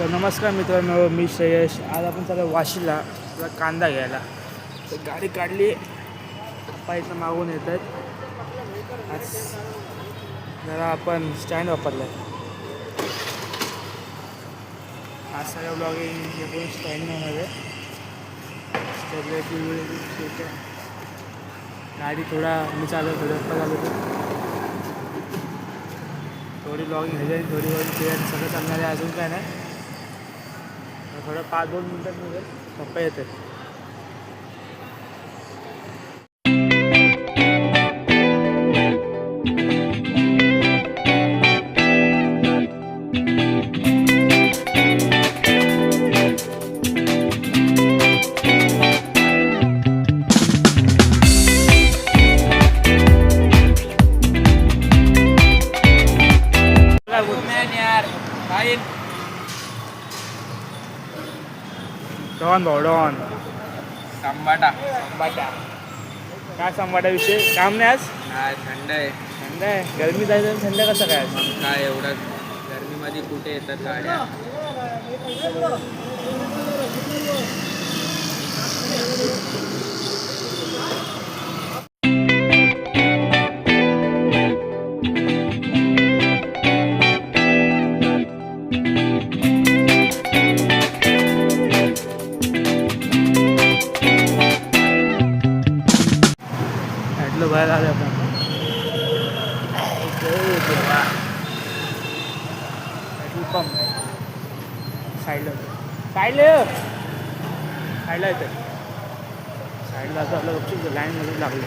So नमस्कार मित्रांनो मी श्रेयश आज आपण चालू वाशीला तुला कांदा घ्यायला. तर गाडी काढली पप्पा इथं मागून येत आहेत आज जरा आपण स्टँड वापरला आहे आज सगळं ब्लॉगिंग हे पण स्टँड नाही आहे. स्टेबिलिटी वगैरे गाडी थोडा मी चालत थोडं पप्पा चालवतो थोडी. ब्लॉगिंग ह्याच्या थोडी वगैरे ते सगळं चालणार आहे अजून काय नाही. थोडं पाच दोन मिनटात निघेल पप्पा येतात डॉन भाऊ डॉन तांबाटा संबाटा काय संबाटाविषयी काम नाही आज? काय थंड आहे. थंड आहे. गरमी जायचं थंड कसं काय? काय एवढं? गर्मीमध्ये कुठे येतात गाड्या? साईडला असं आपलं गपचूप लाईनमध्ये लागलं.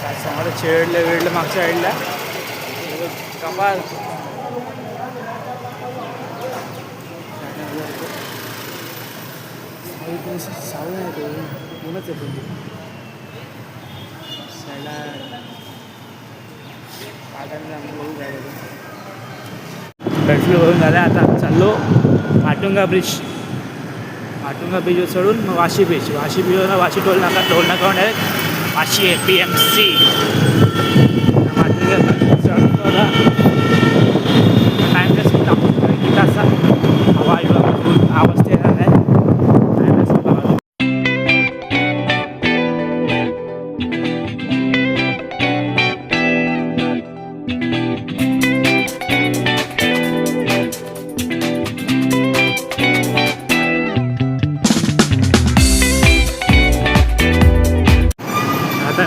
साईड समोर चेडलं वेडलं मागच्या साईडला कपाल. सावळ नाही तो ऊनच येतो साईडला पेट्रोल भरून झालं आता. चाललो. पाटुंगा ब्रिज माटुंगा बीच चढून मग वाशी बीच वाशी बीचवर वाशी टोल नाका टोल नाका direct Vashi A P M C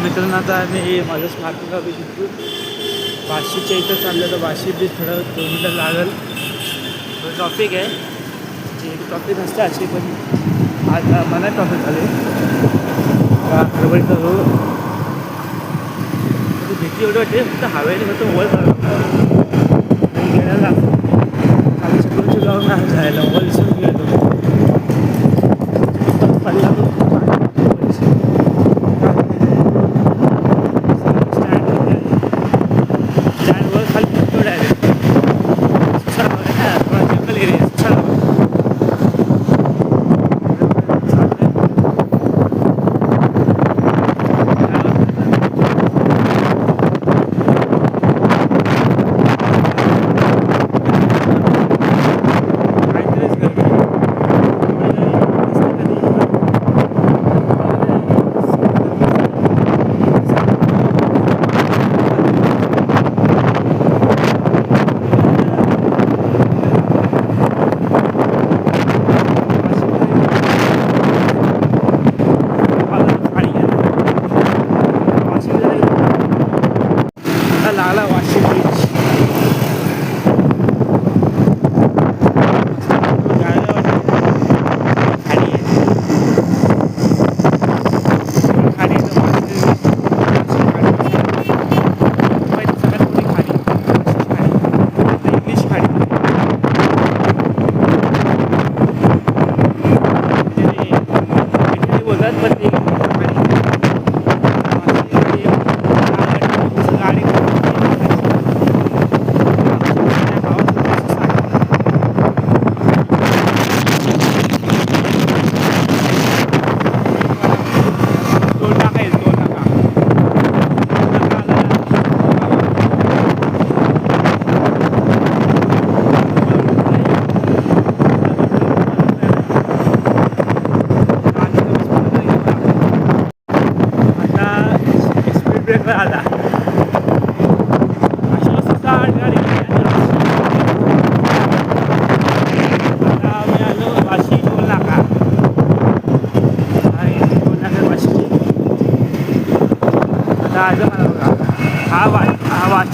मित्रांनो आता आम्ही माझं स्मार्टफोन बीच इथून वाशीच्या इथं चाललं तर वाशी बीच थोडं दोन मिनटं लागेल. थोडं ट्रॉफिक आहे. जी ट्रॉफिक असते अशी पण आता मला ट्रॉफिक झाले. हरभरीचा रोड भीती एवढी वाटते फक्त हवेने फक्त मोबाईल करायला गेल्याला खाली जाऊन जायला मोबाईल विसरून गेलो.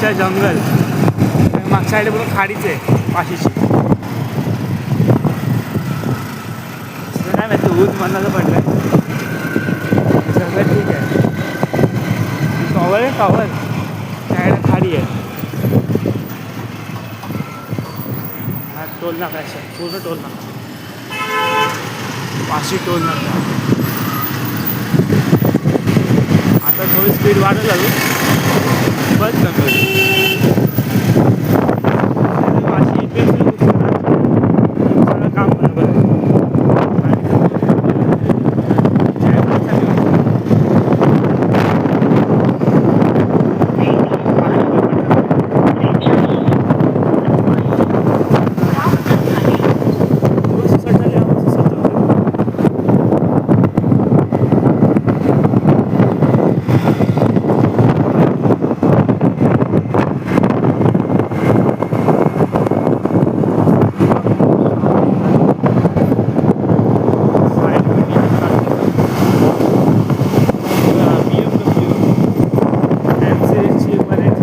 हा जंगल. मागच्या साईड पूर्ण खाडीच आहे पाशीची नाही काय माहिती ऊस मनाला पडलं सगळं ठीक आहे. टॉवर आहे टॉवर साईड खाडी आहे. हा टोल नाका आहे sir. पूर्ण टोल नाका. पाशी टोल नाका. आता थोडी स्पीड वाढत लागू बस कमी होईल वाशी पेट्रोल खूप सगळं सगळं काम बरोबर आहे. आणि ड्रायव्हर चांगले वाटतात. थोडंसं सट झाली, आवाज असं होतं. साईड एमसीची बरेच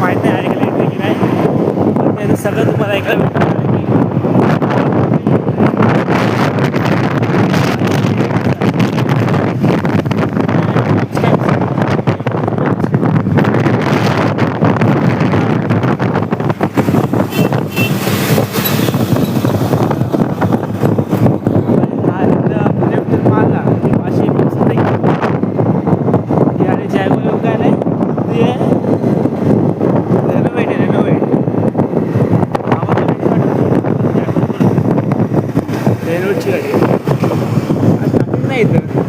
माहिती आहे ऐकलं की नाही पण त्याचं सगळं तुम्हाला ऐकायला भेटणार आहे की रेनोटची गाडी नाही इथं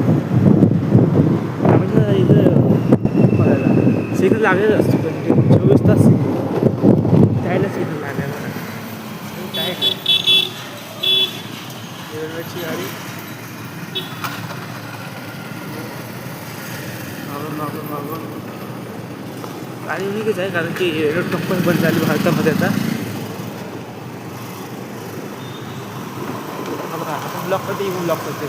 आम्ही इथं बघायला सिग्नल लागलेलं असतो कंटिन्यू चोवीस तास जायलाच येतो लागलेला काय रेल्वेची गाडी. मागून मागून मागून. गाडी ठीकच आहे कारण की रेल्वे कंपनी बंद झाली भारतामध्ये आता. ब्लॉक करते येऊन ब्लॉक करते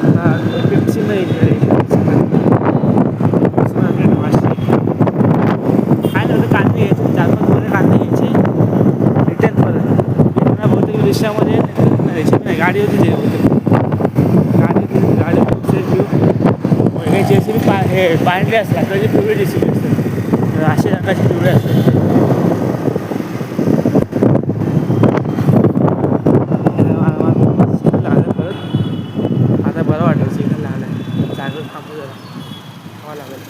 आता पेप्सी नाही काय नव्हतं कांदे घ्यायचे चार पाच वगैरे कांदे घ्यायचे रिटर्न परत पुन्हा बहुतेक रिक्षामध्ये रिक्षा नाही गाडी होती जे गाडी होती गाडी हे जे सी बी पा हे पांढरे असतात त्याचे पिवळे जे सी बी असतात. असे रंगाचे पिवळे असतात. आता बरं वाटलं सिग्नल लागलं जागेवर थांबू जरा. हवा लागेल.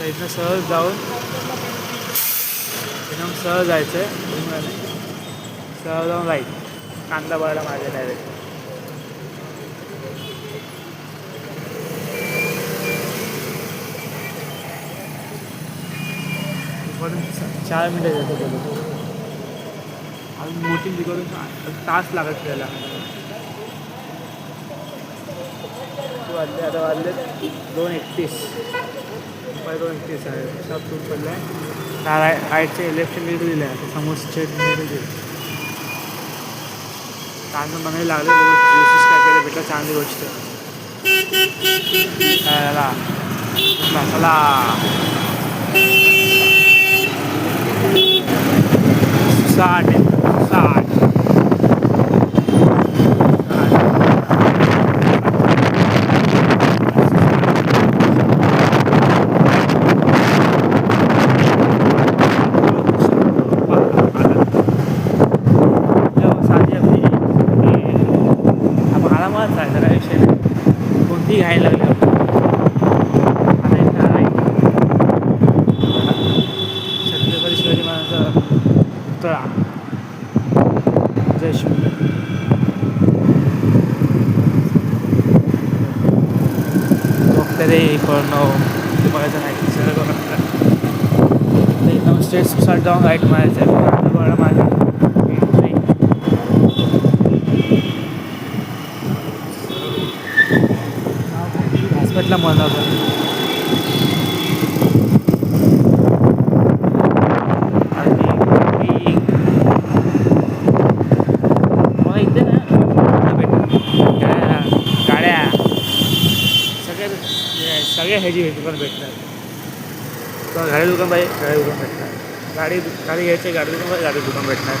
तर इथनं सहज जाऊन एकदम सहज जायचं आहे. सहज जाऊन राईट कांदा बघायला माझ्या डायरेक्ट चार मिनटं येतो बोलतो अजून मोठी तिकडून तास लागत त्याला. वाजले? आता वाजले दोन एकतीस. रुपये दोन एकतीस आहे. सब सूट पडला आहे राय राईटचे लेफ्ट मिळून दिलं. आहे आता समोर मिळून दिलं. चांगलं म्हणायला लागले दिवशीच काय केलं? भेटलं चांगली गोष्ट. काय मसाला साठ तरी पण बघायचं नाही. एकदम स्टेट सुसाट जाऊन राईट मारायचं बरं माझ्या हास्पिटलला मला सगळ्या ह्याची पण भेटणार. तुम्हाला गाडी दुकान पाहिजे गाडी दुकान भेटणार. गाडी गाडी घ्यायची गाडी दुकान पाहिजे गाडी दुकान भेटणार.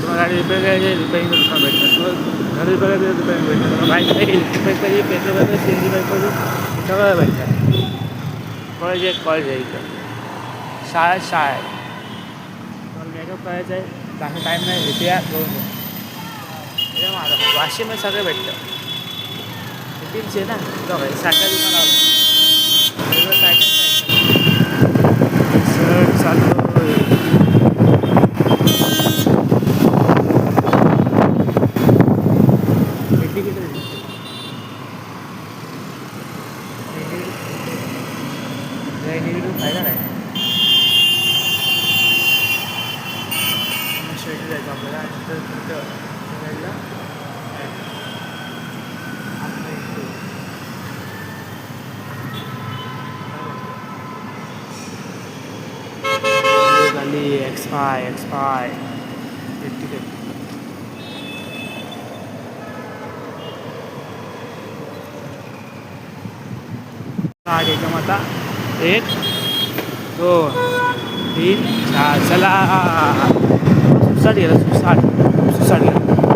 तुम्हाला गाडी रिपेअर करायची रिपेअरिंग दुकान भेटणार. तुम्हाला घर रिपेअर करायचं रिपेअरिंग भेटणार. तुम्हाला बाईक पाहिजे रिपेअर पाहिजे पेट्रोल पाहिजे सी एन जी बाईक पाहिजे सगळं भेटणार. कॉलेज आहे कॉलेज आहे इथं. शाळा शाळा आहे. तुम्हाला मेकअप करायचं आहे जास्त टाईम नाही इथे या दोन माझं वाशिममध्ये सगळं भेटतं. सिटीच आहे ना बघा हे सायकल दुकान आलं वेगळं सायकल सायकल सर चालू भेटली किती निगेटिव्ह फायदा नाही शेवटी जायचं आपल्याला नंतर तिथं सगळ्याला आपलं इथे झाली एक्स फाय एक्स फाय तिकीट आठ एकदम आता एक दोन तीन चार चला. सुसाट गेला सुसाट. सुसाट गेला सुसाट.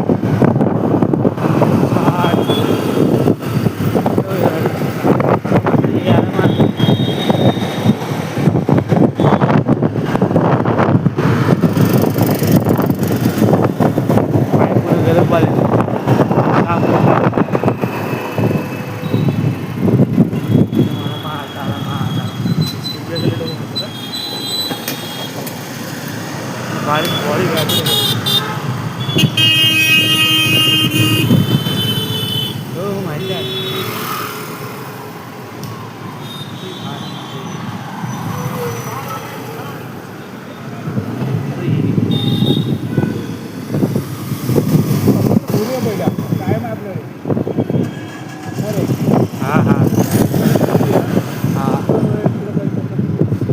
या मग. पाय पुढे गरम पाहिजे बारीक बॉडी गाडी हो हो माहिती आहे हां हां हां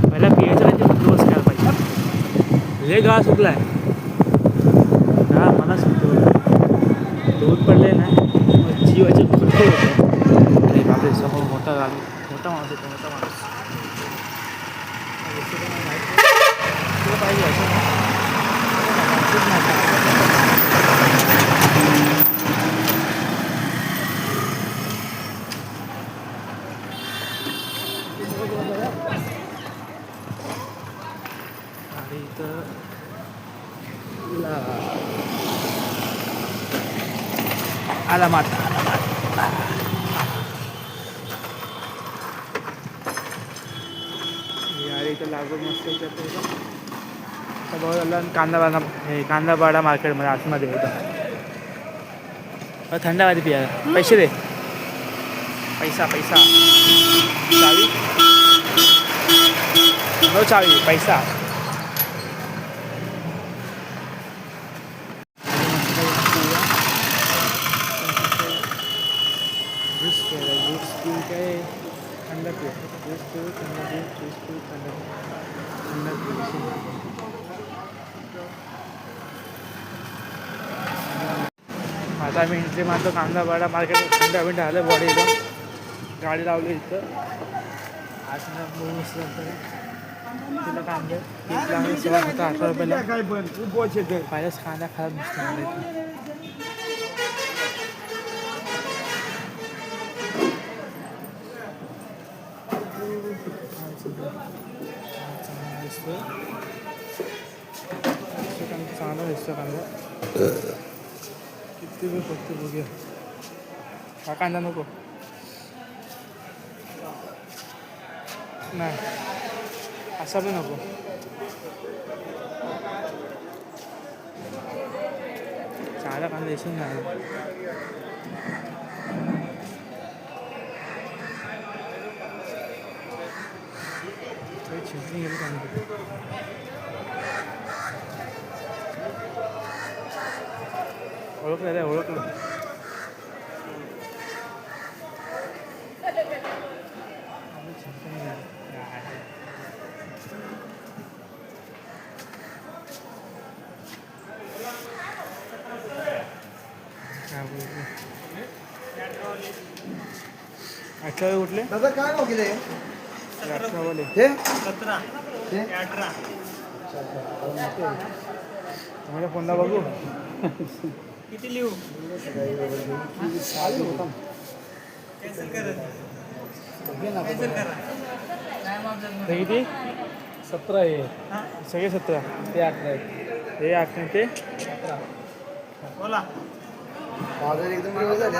पहिला पियायचं नाही ते क्लोज करायला पाहिजे लय गाळ सुकलाय हा मला सुकतो दूध पडले ना जीवाचे खुरपे होते. बापरे समोर मोठा गाव मोठा माणूस येतो मोठा माणूस तुला पाहिजे असं माणूसच नाही. आणि इथं ला आलामात यार इथं लागून मस्त इथं ते बघ. आता बघ झालं आणि कांदा बाडा हे कांदा बाडा मार्केटमध्ये आतमध्ये होतं थंड पाहिजे पियाला पैसे दे. पैसा पैसा. चावी? नो चावी पैसा. आम्ही इथे मारतो कांदा बाडा मार्केट थंड मिनिट आलं बॉडीला. गाडी लावली इथं. आज बोलूस मस्त तिला कांदे. तीस लागले सोळा होता अठरा रुपयाला. काय कांदा खायला दिसतो मला इथं. चांगला दिसतोय चांगला दिसतो कांदा. किती वेळ फक्त बघूया. हा कांदा नको. नाही. असा पण नको. चांगला कांदा येशील नाही थोडी गेली कांदा. ओळखलं रे ओळखलं. अठरावे कुठले? दादा काय नाव केलंय अठरावाले. हे? सतरा. हे? अठरा. तुम्हाला कोणता बघू? किती लिहू? हे किती? सतरा आहे. सगळे सतरा. ते आहे हे नाही ते? बोला. माझं एकदम दिवस झाले.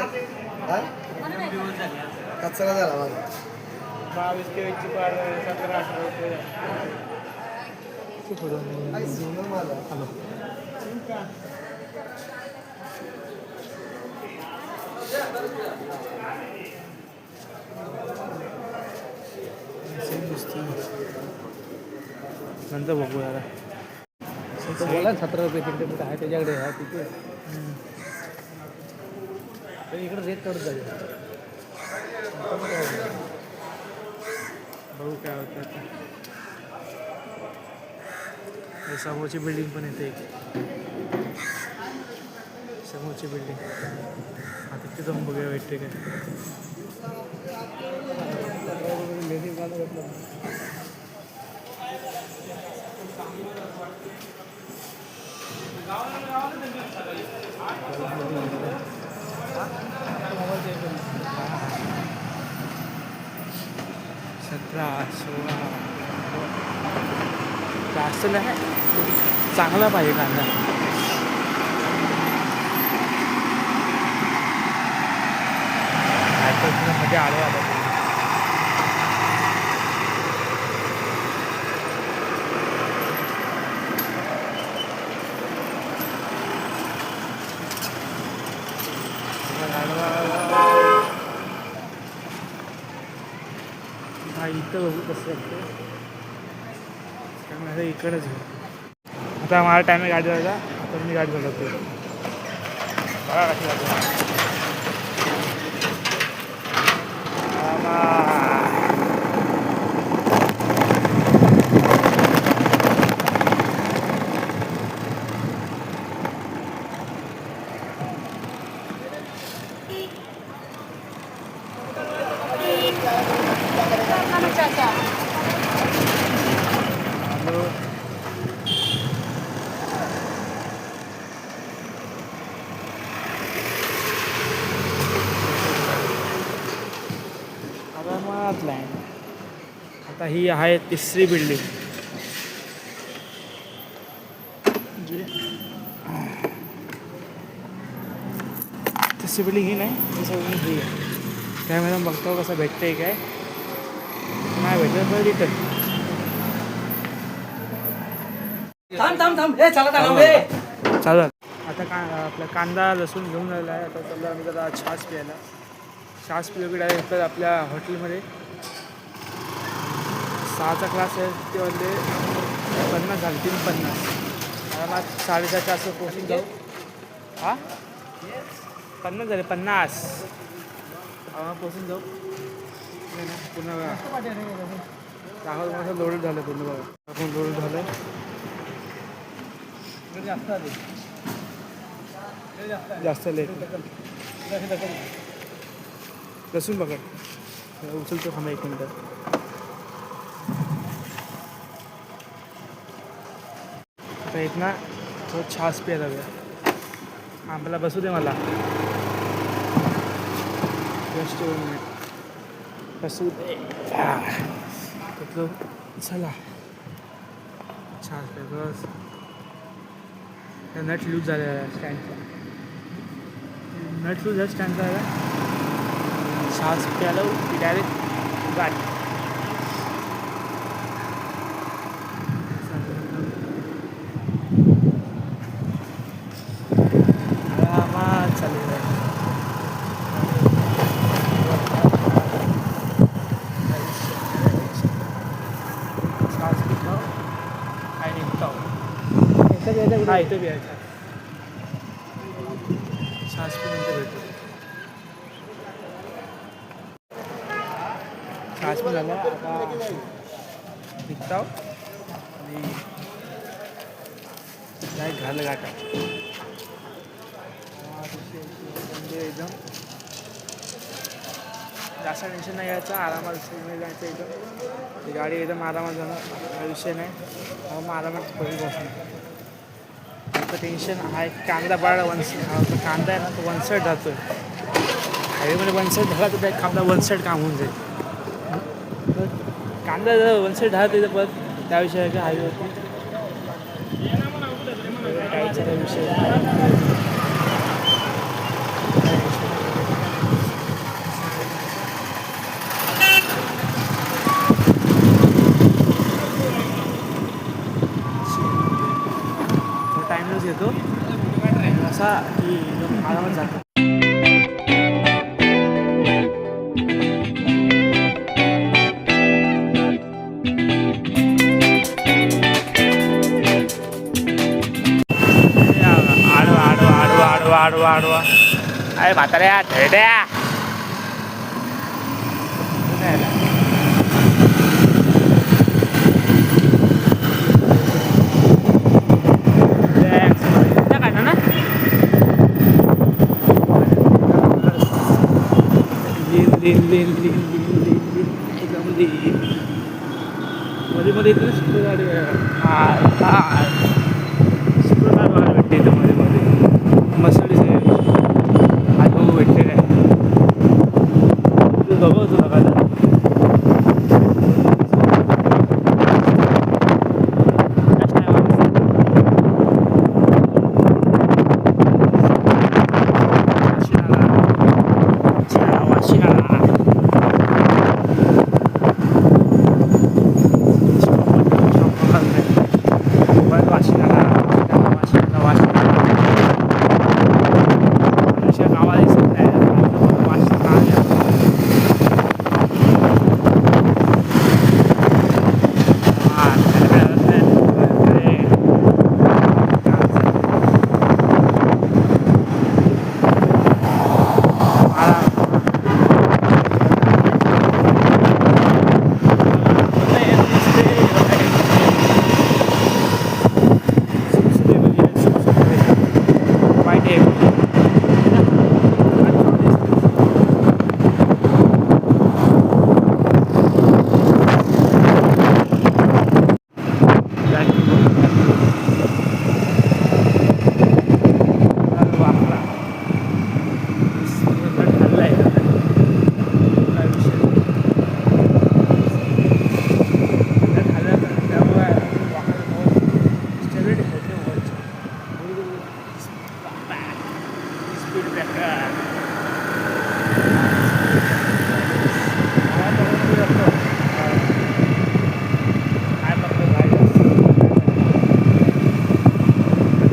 कचरा झाला माझा. बावीस तेवीसची पार सतरा अठरा रुपये. खूप होतं. काय सोनं माझा सेम दिसतो नंतर बघू याला तो बोला सतरा रुपये कुठे आहे? त्याच्याकडे आहे तिथे. तर इकडे रेट करत जाईल बघू काय होतं समोरची बिल्डिंग पण येते समोरची बिल्डिंग आता तिथे जाऊन बघूया भेटते काय. सतरा सोळा. जास्त नाही. चांगला पाहिजे कांदा. आले आले हा इथं बघू कसं त्यामुळे आता इकडंच आता मला टायमिंग गाडी जायचा आता मी गाडी चालवतो बघा कशी जातो Ah! ही आहे तिसरी बिल्डिंग तिसरी बिल्डिंग ही नाही ही सगळी ही आहे. त्यामध्ये बघतो कसं भेटतंय काय. नाही भेटलं तर रिटर्न थांब थांब थांब. हे चला थांब हे. चालू आहे. आता का आपला कांदा लसूण घेऊन राहिला आहे आता चाललो आम्ही जरा छास प्यायला. छास पिलो की डायरेक्ट तर आपल्या हॉटेलमध्ये सहाचा क्लास आहे ते वाजले पन्नास झाले तीन पन्नास. आरामात साडेसातच्या असं पोहोचून जाऊ हा? पन्नास झाले पन्नास. आरामात पोहोचून जाऊ नाही ना, पुन्हा राहुल माझं लोडेड झालं पूर्ण बघा. आपण लोडेड झालं जास्त आले. जास्त लेट लसूण पकड उचलतो थांबा एक मिनटं. तर इथनं तो छास प्यायला हवं आंब्याला बसू दे मला. जस्ट दोन मिनिट बसू दे. तो चला. छास प्यायचं बस. नट लूज झालेला आहे स्टँडचा नट लूज झाला स्टँडचा छास प्यायला की डायरेक्ट गाडी आरामात चालेल श्वास घेतला आणि निघतो हा इथं बी आहे इथं. भेटतो. मिनिट झालं. आता निघताव आणि काय घाल गाठा म्हणजे एकदम जास्त टेन्शन नाही घ्यायचं आरामात जायचं एकदम गाडी एकदम आरामात जाणं काही विषय नाही. मग आरामात घरी पोहोचणार आता टेन्शन आहे. कांदा बाळा वनस तो कांदा आहे ना तो वन साईड जातोय. हायवेमध्ये वन साईड झाला तर त्या कांदा वन साईड काम होऊन जाईल. तर कांदा जर वन साईड झाला तर परत त्या विषयी काय हायवेवरती काहीच विषय? नाही. टाईमच घेतो. असा की एकदम आरामात जातो. आडवा आडवा आडवा आडवा आडवा अरे म्हाताऱ्या धरड्या काय ना लिन लिन लिन लिन लिन लिनमध्ये मध्ये इथं शुक्रवार वार भेटते इथं मध्ये मध्ये मसळी आज बघू भेटते काय तू बघू तू बघा स्पीड ब्रेकर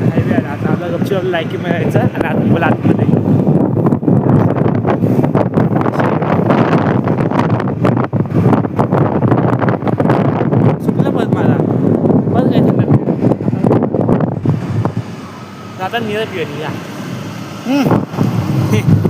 हायवे आला आता आपला गपची लायकी मिळायचं आणि आता मला आतमध्ये चुकलं परत मला. परत काय चुकलं आता निरप येईल या.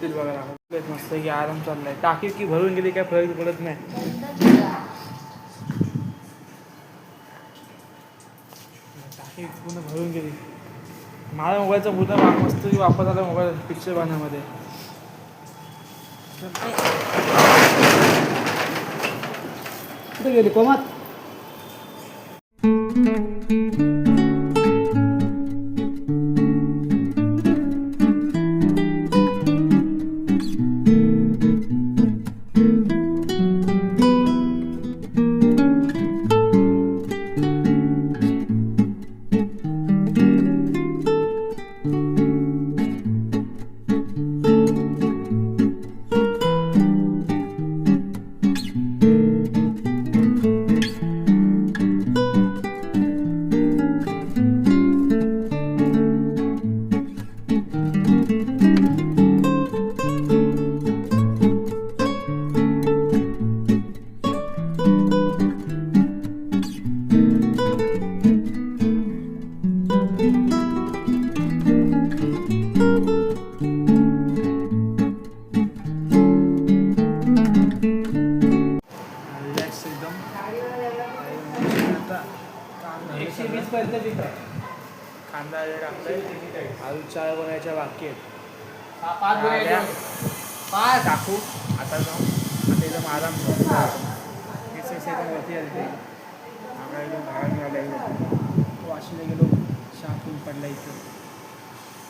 भेटतील बघायला मस्त की आराम चाललाय. टाकी की भरून गेली काय फरक पडत नाही. टाकी पूर्ण भरून गेली. माझ्या मोबाईलचा पूर्ण वा- मस्त की वापर झाला मोबाईल पिक्चर बांधण्यामध्ये कुठे गेली कोमात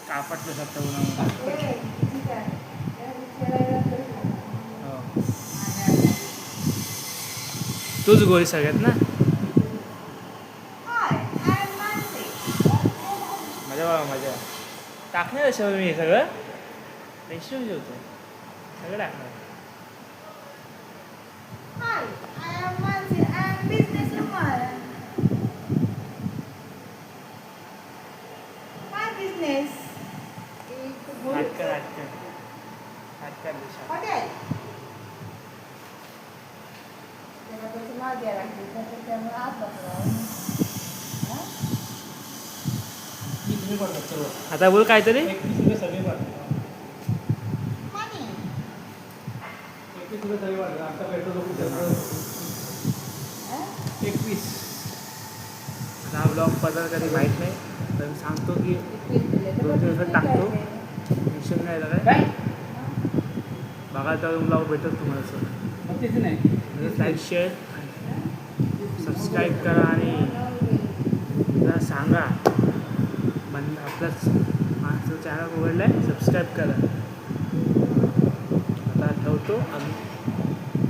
कापटलं सत्ता उन्हामध्ये हो. तूच गोळी सगळ्यात ना? मजा बाबा मजा. टाकणार कशावर मी हे सगळं? पैसे जेवतो सगळं टाकणार. आता बोल काहीतरी. एकवीस. मनी हा ब्लॉग पदार कधी माहीत नाही तर मी सांगतो की दोन दिवसात टाकतो. टेन्शन नाही काय काय? बघा तर ब्लॉग भेटत तुम्हाला सर मग तेच नाही लाईक शेअर सबस्क्राईब करा आणि जरा सांगा. बंद आपलाच चॅनल उघडलं आहे सबस्क्राईब करा. आता ठेवतो आणि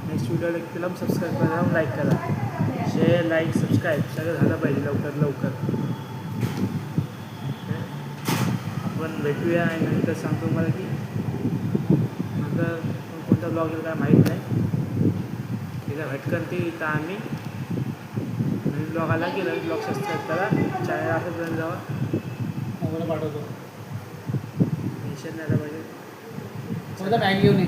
नेक्स्ट व्हिडिओ तिला सबस्क्राईब करा लाईक करा. शेअर लाईक सबस्क्राईब सगळं झालं पाहिजे लवकर लवकर. आपण भेटूया आणि नंतर सांगतो मला की नंतर कोणता ब्लॉग येईल काय माहीत नाही. तिला भटकन ती इथं आम्ही नवीन ब्लॉग आला की नवीन ब्लॉग सबस्क्राईब करा. चॅनल असेपर्यंत जावा. पाठवतो. टेन्शन नाही आलं पाहिजे माझा बॅग घेऊन ये.